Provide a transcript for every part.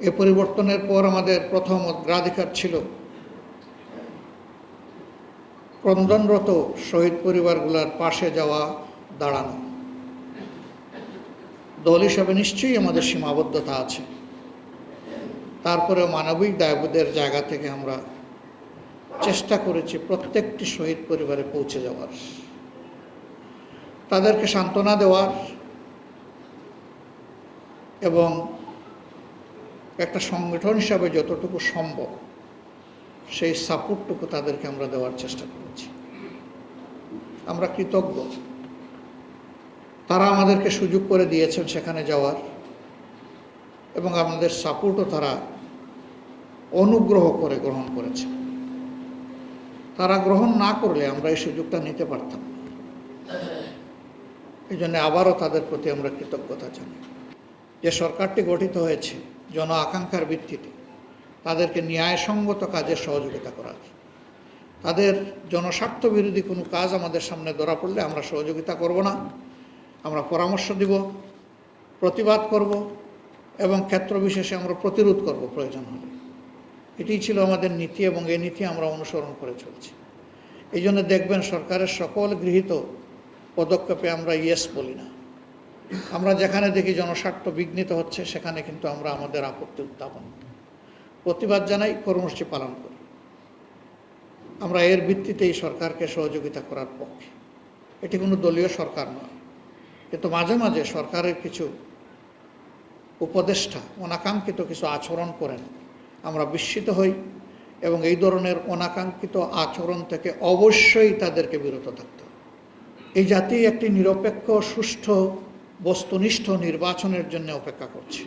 এ পরিবর্তনের পর আমাদের প্রথম অগ্রাধিকার ছিল ক্রন্দনরত শহীদ পরিবারগুলোর পাশে যাওয়া, দাঁড়ানো। দল হিসাবে নিশ্চয়ই আমাদের সীমাবদ্ধতা আছে। তারপরেও মানবিক দায়বদের জায়গা থেকে আমরা চেষ্টা করেছি প্রত্যেকটি শহীদ পরিবারে পৌঁছে যাওয়ার। তাদেরকে সান্ত্বনা দেওয়ার এবং একটা সংগঠন হিসাবে যতটুকু সম্ভব সেই সাপোর্টটুকু তাদেরকে আমরা দেওয়ার চেষ্টা করেছি। আমরা কৃতজ্ঞ। তারা আমাদেরকে সুযোগ করে দিয়েছেন সেখানে যাওয়ার এবং আমাদের সাপোর্টও তারা অনুগ্রহ করে গ্রহণ করেছে। তারা গ্রহণ না করলে আমরা এই সুযোগটা নিতে পারতাম এই জন্য আবারও তাদের প্রতি আমরা কৃতজ্ঞতা জানাই। যে সরকারটি গঠিত হয়েছে জন আকাঙ্ক্ষার ভিত্তিতে তাদেরকে ন্যায়সঙ্গত কাজে সহযোগিতা করার তাদের জনস্বার্থ বিরোধী কোনো কাজ আমাদের সামনে ধরা পড়লে আমরা সহযোগিতা করব না। আমরা পরামর্শ দিব, প্রতিবাদ করব এবং ক্ষেত্র বিশেষে আমরা প্রতিরোধ করব প্রয়োজন হলে। এটি ছিল আমাদের নীতি এবং এই নীতি আমরা অনুসরণ করে চলছি। এই জন্য দেখবেন সরকারের সকল গৃহীত পদক্ষেপে আমরা ইয়েস বলি না। আমরা যেখানে দেখি জনস্বার্থ বিঘ্নিত হচ্ছে, সেখানে কিন্তু আমরা আমাদের আপত্তি উত্থাপন প্রতিবাদ জানাই, কর্মসূচি পালন করি। আমরা এর ভিত্তিতেই সরকারকে সহযোগিতা করার পক্ষে। এটি কোনো দলীয় সরকার নয়। কিন্তু মাঝে মাঝে সরকারের কিছু উপদেষ্টা, অনাকাঙ্ক্ষিত কিছু আচরণ করেন। আমরা বিস্মিত হই এবং এই ধরনের অনাকাঙ্ক্ষিত আচরণ থেকে অবশ্যই তাদেরকে বিরত থাকতে এই জাতি একটি নিরপেক্ষ, সুষ্ঠু বস্তুনিষ্ঠ নির্বাচনের জন্য অপেক্ষা করছে।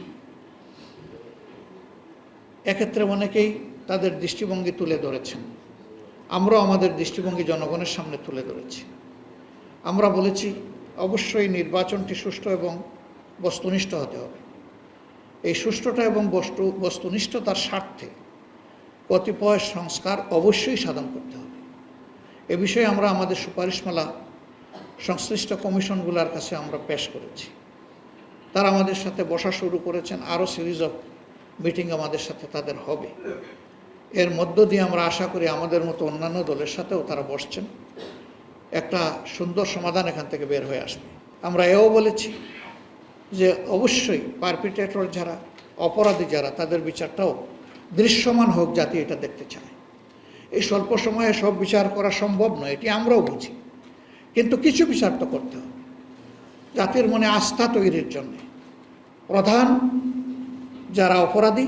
এক্ষেত্রে অনেকেই তাদের দৃষ্টিভঙ্গি তুলে ধরেছেন। আমরাও আমাদের দৃষ্টিভঙ্গি জনগণের সামনে তুলে ধরেছি। আমরা বলেছি, অবশ্যই নির্বাচনটি সুষ্ঠু এবং বস্তুনিষ্ঠ হতে হবে। এই সুষ্ঠুতা এবং বস্তু, বস্তুনিষ্ঠতার স্বার্থে কতিপয় সংস্কার অবশ্যই সাধন করতে হবে। এ বিষয়ে আমরা আমাদের সুপারিশমালা সংশ্লিষ্ট কমিশনগুলোর কাছে আমরা পেশ করেছি। তারা আমাদের সাথে বসা শুরু করেছেন, আরও সিরিজ অফ মিটিং আমাদের সাথে তাদের হবে। এর মধ্য দিয়ে আমরা আশা করি আমাদের মতো অন্যান্য দলের সাথেও তারা বসছেন। একটা সুন্দর সমাধান এখান থেকে বের হয়ে আসবে। আমরা এও বলেছি যে অবশ্যই পারপিটেটর যারা, অপরাধী যারা, তাদের বিচারটাও দৃশ্যমান হোক জাতি এটা দেখতে চায়। এই স্বল্প সময়ে সব বিচার করা সম্ভব নয়, এটি আমরাও বুঝি। কিন্তু কিছু বিচার তো করতে হবে। জাতির মনে আস্থা তৈরির জন্য। প্রধান যারা অপরাধী,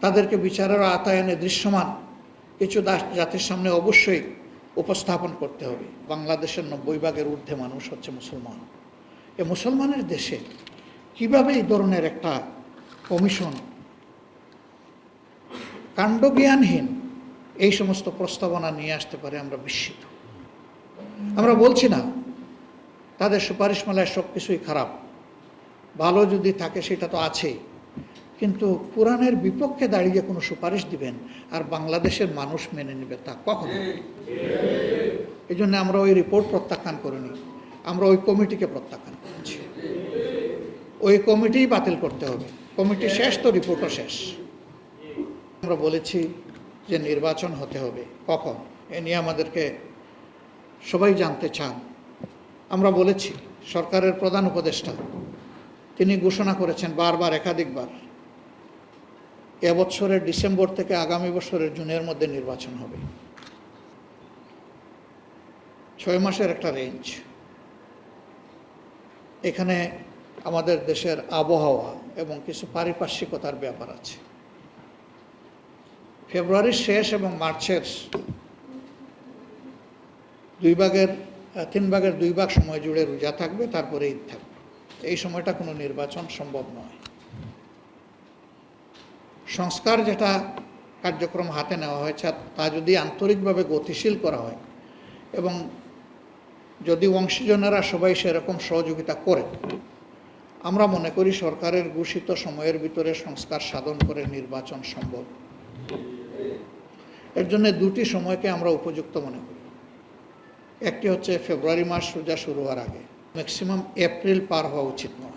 তাদেরকে বিচারের আতায়নে দৃশ্যমান কিছু জাতির সামনে অবশ্যই উপস্থাপন করতে হবে। বাংলাদেশের নব্বই ভাগের ঊর্ধ্বে মানুষ হচ্ছে মুসলমান। এ মুসলমানের দেশে কীভাবে এই ধরনের একটা কমিশন কাণ্ডজ্ঞানহীন এই সমস্ত প্রস্তাবনা নিয়ে আসতে পারে আমরা বিস্মিত। আমরা বলছি না, তাদের সুপারিশমালায় সব কিছুই খারাপ। ভালো যদি থাকে সেটা তো আছেই কিন্তু কোরআনের বিপক্ষে দাঁড়িয়ে কোনো সুপারিশ দিবেন আর বাংলাদেশের মানুষ মেনে নেবে তা কখনো এই জন্য আমরা ওই রিপোর্ট প্রত্যাখ্যান করিনি, আমরা ওই কমিটিকে প্রত্যাখ্যান করেছি। ওই কমিটিই বাতিল করতে হবে, কমিটি শেষ তো রিপোর্টও শেষ। আমরা বলেছি যে নির্বাচন হতে হবে, কখন? এ নিয়ে আমাদেরকে সবাই জানতে চান। আমরা বলেছি, সরকারের প্রধান উপদেষ্টা, তিনি ঘোষণা করেছেন বারবার, একাধিকবার এবছরের ডিসেম্বর থেকে আগামী বছরের জুনের মধ্যে নির্বাচন হবে। ছয় মাসের একটা রেঞ্জ। এখানে আমাদের দেশের আবহাওয়া এবং কিছু পারিপার্শ্বিকতার ব্যাপার আছে। ফেব্রুয়ারির শেষ এবং মার্চের দুই ভাগের, তিন ভাগের দুই ভাগ সময় জুড়ে রোজা থাকবে, তারপরে ঈদ থাকবে। এই সময়টা কোনো নির্বাচন সম্ভব নয়। সংস্কার যেটা কার্যক্রম হাতে নেওয়া হয়েছে, তা যদি আন্তরিকভাবে গতিশীল করা হয় এবং যদি অংশীজনেরা সবাই সেরকম সহযোগিতা করে, আমরা মনে করি সরকারের ঘোষিত সময়ের ভিতরে সংস্কার সাধন করে নির্বাচন সম্ভব। এর জন্য দুটি সময়কে আমরা উপযুক্ত মনে করি। একটি হচ্ছে ফেব্রুয়ারি মাস সোজা শুরু হওয়ার আগে। ম্যাক্সিমাম এপ্রিল পার হওয়া উচিত নয়।